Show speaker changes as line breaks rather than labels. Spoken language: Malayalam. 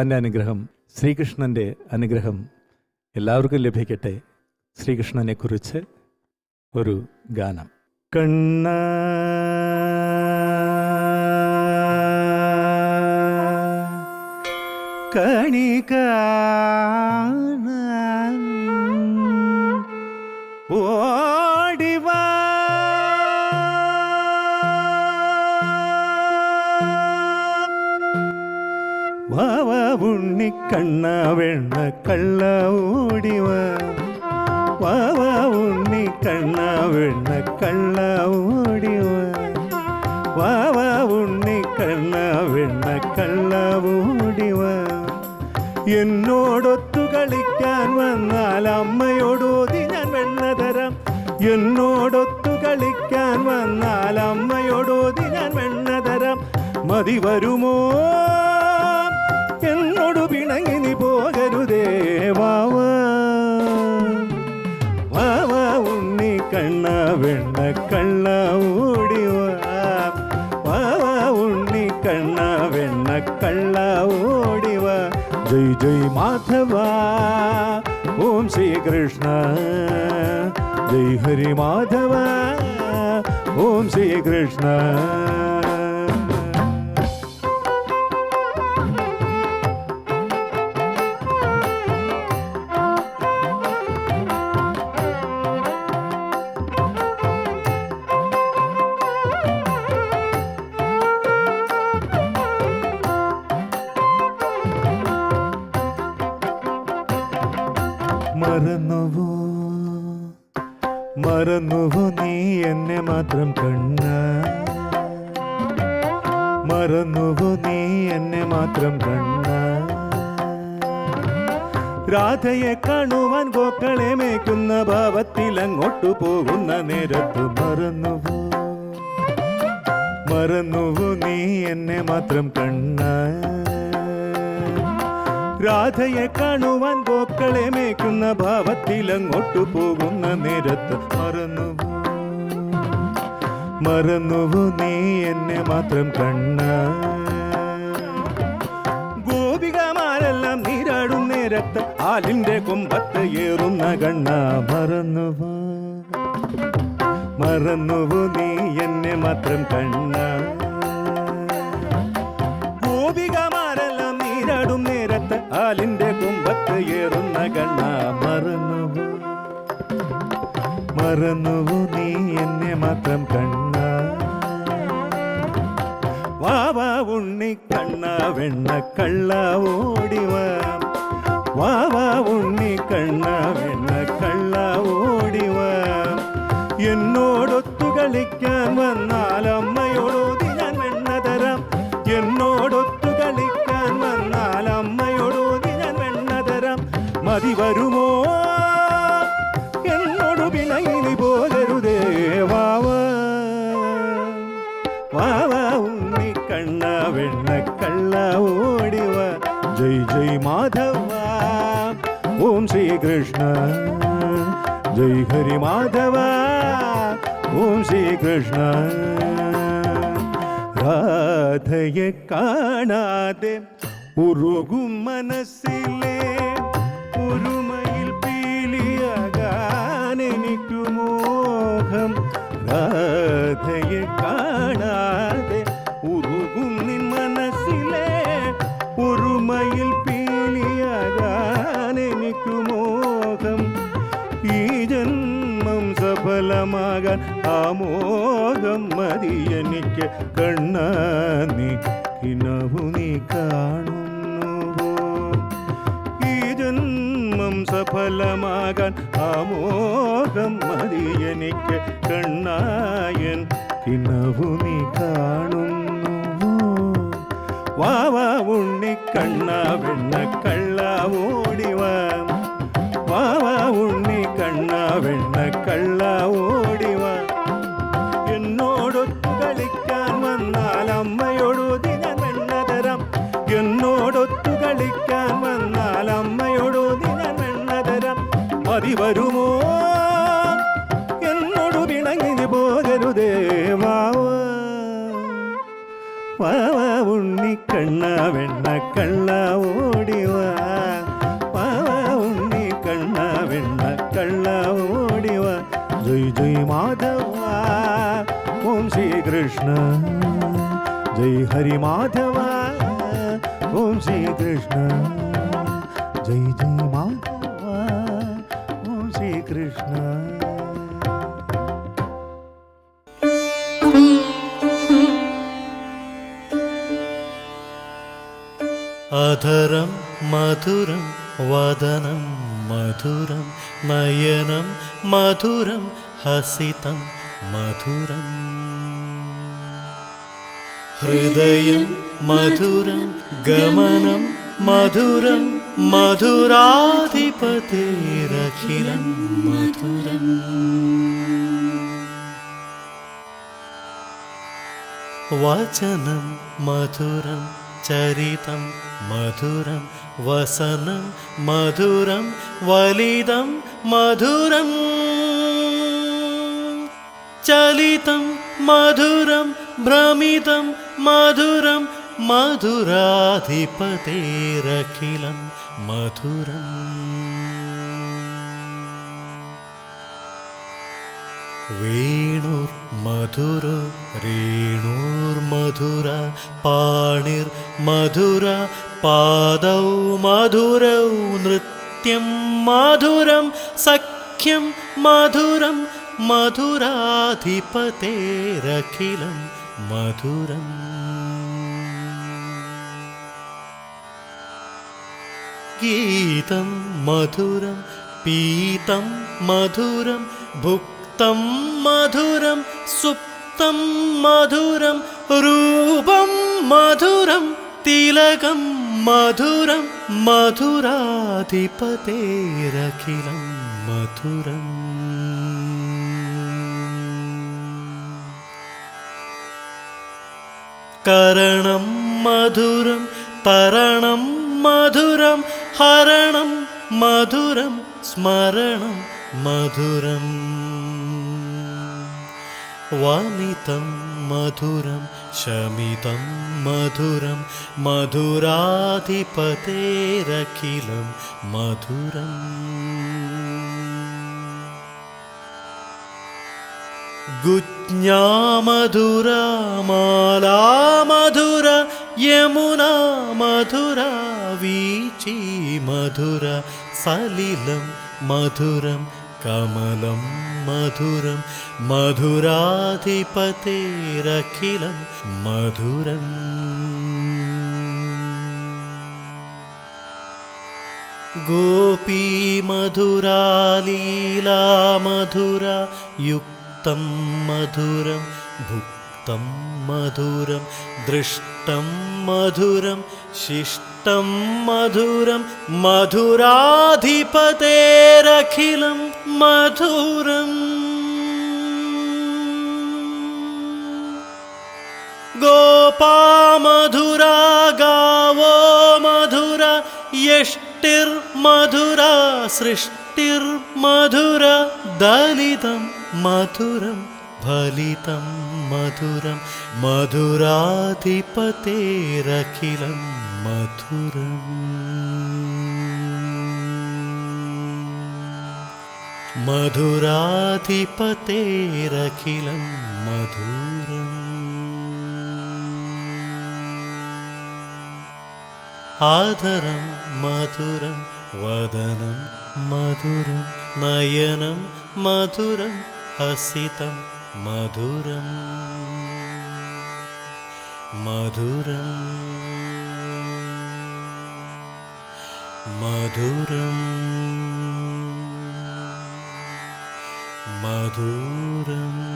ഭഗവാന്റെ അനുഗ്രഹം ശ്രീകൃഷ്ണന്റെ അനുഗ്രഹം എല്ലാവർക്കും ലഭിക്കട്ടെ. ശ്രീകൃഷ്ണനെ കുറിച്ച് ഒരു ഗാനം. കണ്ണ കണി വാവ ഉണ്ണിക്കണ്ണ വെണ്ണ കള്ള ഓടിവ. വാവ ഉണ്ണിക്കണ്ണ വെണ്ണ കള്ള ഓടിവ. വാവ ഉണ്ണിക്കണ്ണ വെണ്ണ കള്ള ഓടിവ. എന്നോടൊത്തു കളിക്കാൻ വന്നാൽ അമ്മയോടോതി ഞാൻ വെണ്ണ തരാം. എന്നോടൊത്തു കളിക്കാൻ വന്നാൽ അമ്മയോടോതി ഞാൻ വെണ്ണ തരാം. മതി വരുമോ? എന്നോട് പിണങ്ങി നീ പോകരുതേ വാവ. ഉണ്ണി കണ്ണ വെണ്ണ കള്ള ഓടിവാ വാവ ഉണ്ണി കണ്ണ വെണ്ണ കള്ള ഓടിവാ ജയ് ജയ് മാധവ ഓം ശ്രീകൃഷ്ണ ജയ് ഹരി മാധവ ഓം ശ്രീകൃഷ്ണ മറന്നുവോ? മറന്നുവോ നീ എന്നെ മാത്രം കണ്ണ മറന്നുവോ നീ എന്നെ മാത്രം കണ്ണ രാധയെ കാണുവാൻ ഗോക്കളെ മേക്കുന്ന ഭാവത്തിൽ അങ്ങോട്ടു പോകുന്ന നേരത്ത് മറന്നുവോ? മറന്നുവോ നീ എന്നെ മാത്രം കണ്ണ രാധയെ കാണുവാൻ ഗോക്കളെ മേക്കുന്ന ഭാവത്തിൽ അങ്ങോട്ടു പോകുന്ന നേരത്ത് മറന്നുവോ? മറന്നുവോ നീ എന്നെ മാത്രം കണ്ണ? ഗോപികമാരെല്ലാം നീരാടും നേരത്ത് ആലിന്റെ കൊമ്പത്ത് ഏറുന്ന കണ്ണ മറന്നുവോ? മറന്നുവോ നീ എന്നെ മാത്രം കണ്ണ? ആലിന്റെ കുമ്പത്ത് ഏറുന്ന കണ്ണ മറന്നുവോ? മറന്നുവോ നീ എന്നെ മാത്രം കണ്ണ? വാവാ ഉണ്ണി കണ്ണ വെണ്ണ കള്ള ഓടിവാ വാവാ ഉണ്ണി കണ്ണ വെണ്ണ കള്ള ഓടിവ എന്നോടൊത്തു കളിക്കാൻ വന്നാൽ അമ്മയോടോതി ഞാൻ വെണ്ണ തരാം. എന്നോടൊത്തു जय जय माधवा। ओम श्री कृष्ण। जय हरि माधवा। ओम श्री कृष्ण। ராதையை காணாதே உருகும் மனசிலே உரும ജന്മം സഫലമാകാൻ ആമോദം മതി എനിക്ക്. കണ്ണ നീ കിനവു നീ കാണുന്നുവോ? ഈ ജന്മം സഫലമാകാൻ ആമോദം മതി എനിക്ക്. കണ്ണായൻ കിണവു നീ കാണുന്നുവോ? വാവ ഉണ്ണി കണ്ണ കള്ള ഓടിവ. എന്നോടൊത്തു കളിക്കാൻ വന്നാൽ അമ്മയോട് ഞാൻ വെണ്ണ തരാം. കളിക്കാൻ വന്നാൽ അമ്മയോട് ഞാൻ വെണ്ണ മതി വരുമോ कृष्ण। जय हरि माधवा। ॐ श्रीकृष्ण जय जय माधव। ओम श्री कृष्ण।
अधरं मधुरं वदनं मधुरं नयनं मधुरं हसितं मधुरम्। ഹൃദയം മധുരം ഗമനം മധുരം മധുരാധിപതിരഖിലം മധുരം. വചനം മധുരം ചരിതം മധുരം വസനം മധുരം വലിതം മധുരം. ചലിതം മധുരം ഭ്രമിതം മധുരം മധുരാധിപതേരഖിലം മധുരം. വേണുർ മധുര രേണുർ മധുര പാണിർ മധുര പാദൗ മധുരൗ നൃത്യം മധുരം സഖ്യം മധുരം മധുരാധിപതേരഖിലം मधुरम्। गीतं मधुरं पीतं मधुरं भुक्तं मधुरं सुप्तं मधुरं रूपं मधुरं तिलकं मधुरं मधुराधिपतेरखिलं मधुरम्। करणं मधुरं तरणं मधुरं हरणं मधुरं स्मरणं मधुरम् वाणितं मधुरं शमितं मधुरं मधुराधिपतेरखिलं मधुरम्। गुज्ञामधुरा मालामधुर यमुना मधुरा वीची मधुर सलिलं मधुरं कमलं मधुरं मधुराधिपतेरखिलं मधुरम्। गोपी मधुरा लीला मधुरा युक्तं मधुरं भुक्तं मधुरं दृष्टं मधुरं शिष्टं मधुरं मधुराधिपतेरखिलं मधुरम् गोपा मधुरा गावो मधुरा यष्टिर्मधुरा सृष्टिर्मधुरा दलितं मधुरं मधुरं मधुराधिपतेरखिलं मधुरम् मधुराधिपतेरखिलं मधुरम् मधुरं वदनं मधुरं नयनं मधुरं हसितं मधुरम् मधुरम् मधुरम् मधुरम्